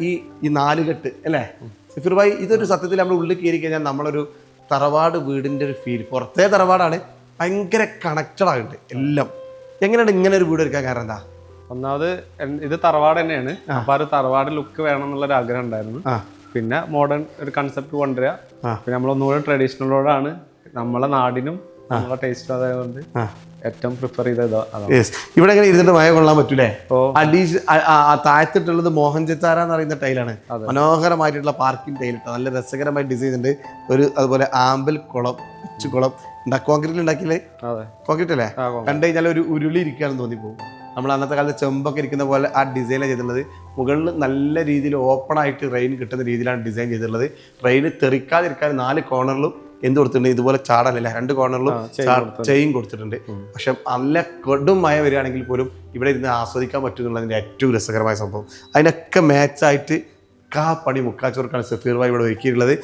ഈ ഈ നാലുകെട്ട് അല്ലേ? സഫീർ ഭായി ഇതൊരു സത്യത്തിൽ നമ്മൾ ഉള്ളിൽ കയറി കഴിഞ്ഞാൽ നമ്മളൊരു തറവാട് വീടിന്റെ ഒരു ഫീൽ പുറത്തെ തറവാടാണ് ഭയങ്കര കണക്റ്റഡ് ആകുന്നുണ്ട് എല്ലാം. എങ്ങനെയാണ് ഇങ്ങനെ ഒരു വീട് എടുക്കാൻ കാരണം എന്താ? ഒന്നാമത് ഇത് തറവാട് തന്നെയാണ്. അപ്പൊ ആ ഒരു തറവാട് ലുക്ക് വേണം എന്നുള്ള ഒരു ആഗ്രഹം ഉണ്ടായിരുന്നു. പിന്നെ മോഡേൺ ഒരു കൺസെപ്റ്റ് കൊണ്ടുവരിക പിന്നെ നമ്മളൊന്നുകൂടെ ട്രഡീഷണലോടാണ് നമ്മളെ നാടിനും നമ്മളെ ടേസ്റ്റ് അതായതുകൊണ്ട് ഏറ്റവും പ്രിഫർ ഇവിടെ ഇങ്ങനെ ഇരുന്നിട്ട് മഴ കൊള്ളാൻ പറ്റൂലേ? അഡീഷ് താഴത്തിട്ടുള്ളത് മോഹൻ ചിത്താര എന്ന് പറയുന്ന ടൈലാണ്. മനോഹരമായിട്ടുള്ള പാർക്കിംഗ് ടൈൽ നല്ല രസകരമായി ഡിസൈൻ ഉണ്ട്. ഒരു അതുപോലെ ആമ്പൽ കുളം കൊച്ചുകുളം കുളം. കോൺക്രീറ്റ് കോൺക്രീറ്റിൽ ഉണ്ടാക്കിയില്ലേ? കോൺക്രീറ്റ് അല്ലേ. കണ്ടു കഴിഞ്ഞാൽ ഒരു ഉരുളി ഇരിക്കുകയാണെന്ന് തോന്നിപ്പോകും നമ്മൾ അന്നത്തെ കാലത്ത് ചെമ്പൊക്കെ ഇരിക്കുന്ന പോലെ ആ ഡിസൈനാണ് ചെയ്തിട്ടുള്ളത്. മുകളിൽ നല്ല രീതിയിൽ ഓപ്പൺ ആയിട്ട് റെയിൻ കിട്ടുന്ന രീതിയിലാണ് ഡിസൈൻ ചെയ്തിട്ടുള്ളത്. റെയിൻ തെറിക്കാതിരിക്കാൻ നാല് കോർണറിലും എന്ത് കൊടുത്തിട്ടുണ്ട്? ഇതുപോലെ ചാടാനല്ല രണ്ട് കോർണറിലും ചെയിൻ കൊടുത്തിട്ടുണ്ട്. പക്ഷെ നല്ല കൊടും മഴ വരികയാണെങ്കിൽ പോലും ഇവിടെ ഇരുന്ന് ആസ്വദിക്കാൻ പറ്റുന്നുള്ളതിന്റെ ഏറ്റവും രസകരമായ സംഭവം. അതിനൊക്കെ മാച്ചായിട്ട് കാ പണി മുക്കാച്ചോർക്കാണ് സഫീർ ഭായി ഇവിടെ ഒരുക്കിയിട്ടുള്ളത്.